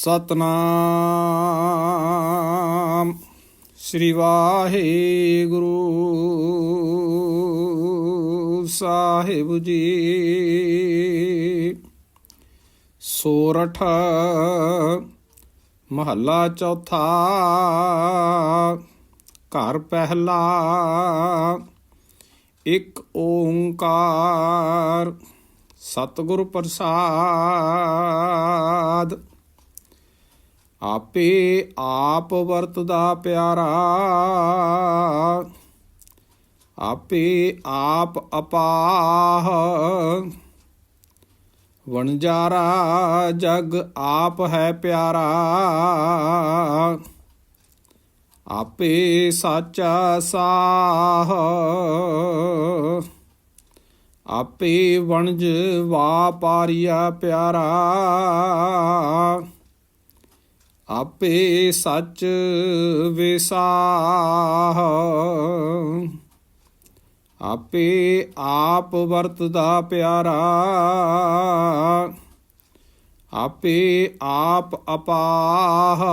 ਸਤਨਾਮ ਸ੍ਰੀ ਵਾਹਿਗੁਰੂ ਸਾਹਿਬ ਜੀ। ਸੋਰਠ ਮਹੱਲਾ ਚੌਥਾ ਘਰ ਪਹਿਲਾ ਇੱਕ ਓੰਕਾਰ ਸਤਿਗੁਰ ਪ੍ਰਸਾਦ। ਆਪੇ ਆਪ ਵਰਤਦਾ ਪਿਆਰਾ। ਆਪੇ ਆਪ ਅਪਾਹ। ਵਣਜਾਰਾ ਜਗ ਆਪ ਹੈ ਪਿਆਰਾ। ਆਪੇ ਸਾਚਾ ਸਾਹ। ਆਪੇ ਵਣਜ ਵਾਪਾਰੀਆ ਪਿਆਰਾ। ਆਪੇ ਸੱਚ ਵਿਸਾਹ। ਆਪੇ ਆਪ ਵਰਤਦਾ ਪਿਆਰਾ। ਆਪੇ ਆਪ ਅਪਾਹ।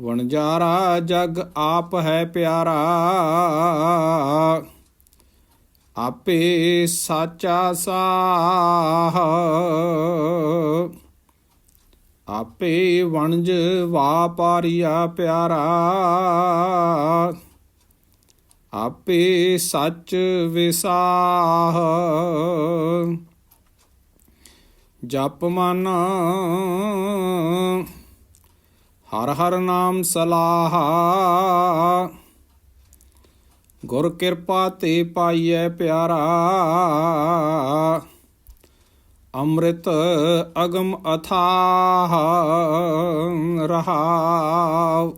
ਵਣਜਾਰਾ ਜਗ ਆਪ ਹੈ ਪਿਆਰਾ। ਆਪੇ ਸਾਚਾ ਸਾਹ। ਆਪੇ ਵਣਜ ਵਾਪਾਰੀਆ ਪਿਆਰਾ। ਆਪੇ ਸੱਚ ਵਿਸਾਹ। ਜਪ ਮਨ ਹਰ ਹਰ ਨਾਮ ਸਲਾਹ। ਗੁਰ ਕਿਰਪਾ ਤੇ ਪਾਈਐ ਪਿਆਰਾ। ਅੰਮ੍ਰਿਤ ਅਗਮ ਅਥਾਹ ਰਹਾਉ।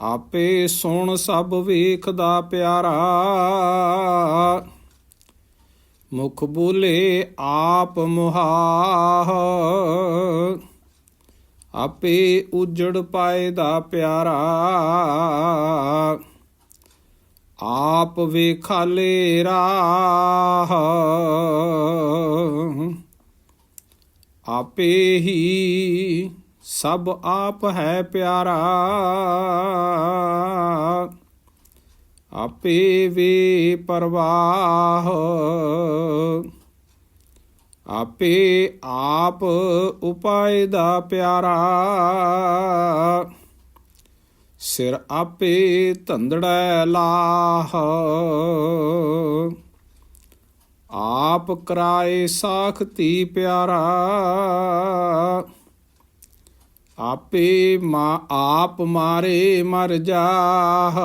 ਆਪੇ ਸੁਣ ਸਭ ਵੇਖਦਾ ਪਿਆਰਾ। ਮੁਖ ਬੋਲੇ ਆਪ ਮੁਹਾਹ। ਆਪੇ ਉਜੜ ਪਾਏ ਦਾ ਪਿਆਰਾ। ਆਪ ਵੇਖਾਲੇ ਰਾਹ। ਆਪੇ ਹੀ ਸਭ ਆਪ ਹੈ ਪਿਆਰਾ। ਆਪੇ ਵੇ ਪਰਵਾਹ। ਆਪੇ ਆਪ ਉਪਾਇ ਦਾ ਪਿਆਰਾ। ਸਿਰ ਆਪੇ ਧੰਦੜੈ ਲਾਹ। ਆਪ ਕਰਾਏ ਸਾਖਤੀ ਪਿਆਰਾ। ਆਪੇ ਮਾ ਆਪ ਮਾਰੇ ਮਰ ਜਾਹ।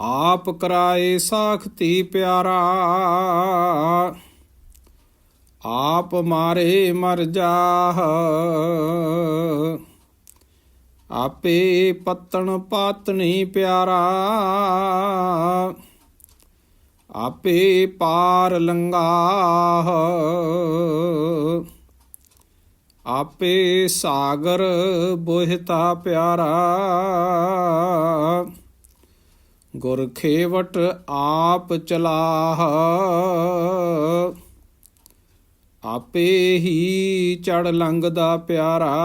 ਆਪ ਕਰਾਏ ਸਾਖਤੀ ਪਿਆਰਾ। ਆਪ ਮਾਰੇ ਮਰ ਜਾਹ। ਆਪੇ ਪਤਣ ਪਾਤਣੀ ਪਿਆਰਾ। ਆਪੇ ਪਾਰ ਲੰਗਾਹ ਆਪੇ ਸਾਗਰ ਬੋਹਿਤਾ ਪਿਆਰਾ। ਗੁਰ ਖੇਵਟ ਆਪ ਚਲਾਹ। ਆਪੇ ਹੀ ਚੜ ਲੰਗਦਾ ਪਿਆਰਾ।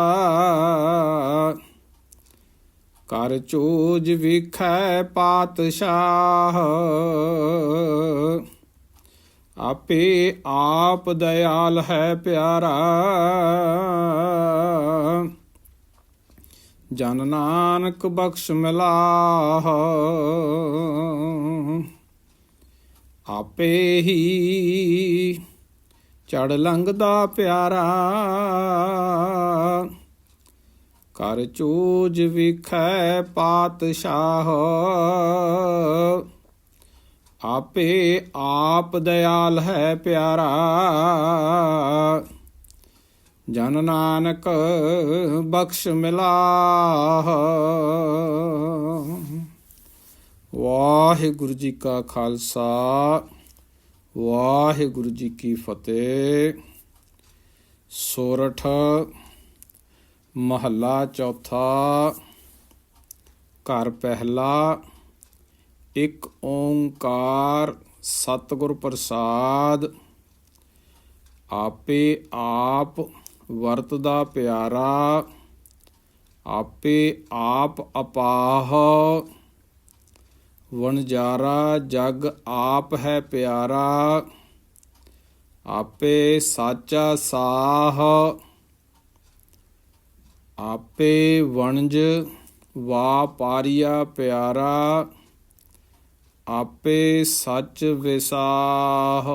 ਕਰ ਚੋਜ ਵਿਖੈ ਪਾਤਸ਼ਾਹ। ਆਪੇ ਆਪ ਦਇਆਲ ਹੈ ਪਿਆਰਾ। ਜਨ ਨਾਨਕ ਬਖਸ਼ ਮਿਲਾਹ। ਆਪੇ ਹੀ ਚੜ ਲੰਗਦਾ ਪਿਆਰਾ। ਕਰ ਚੂਜ ਵਿਖੈ ਪਾਤਸ਼ਾਹ। ਆਪੇ ਆਪ ਦਇਆਲ ਹੈ ਪਿਆਰਾ। ਜਨ ਨਾਨਕ ਬਖਸ਼ ਮਿਲਾਹ। ਵਾਹਿਗੁਰੂ ਜੀ ਕਾ ਖਾਲਸਾ, ਵਾਹਿਗੁਰੂ ਜੀ ਕੀ ਫਤਿਹ। ਸੋਰਠ ਮਹੱਲਾ ਚੌਥਾ, ਘਰ ਪਹਿਲਾ, ਇੱਕ ਓੰਕਾਰ ਸਤਿਗੁਰ ਪ੍ਰਸਾਦ, ਆਪੇ ਆਪ ਵਰਤਦਾ ਪਿਆਰਾ, ਆਪੇ ਆਪ ਅਪਾਹ, ਵਣਜਾਰਾ ਜਗ ਆਪ ਹੈ ਪਿਆਰਾ, ਆਪੇ ਸਾਚਾ ਸਾਹ ਆਪੇ ਵਣਜ ਵਾ ਪਿਆਰਾ ਆਪੇ ਸੱਚ ਵਿਸਾਹ।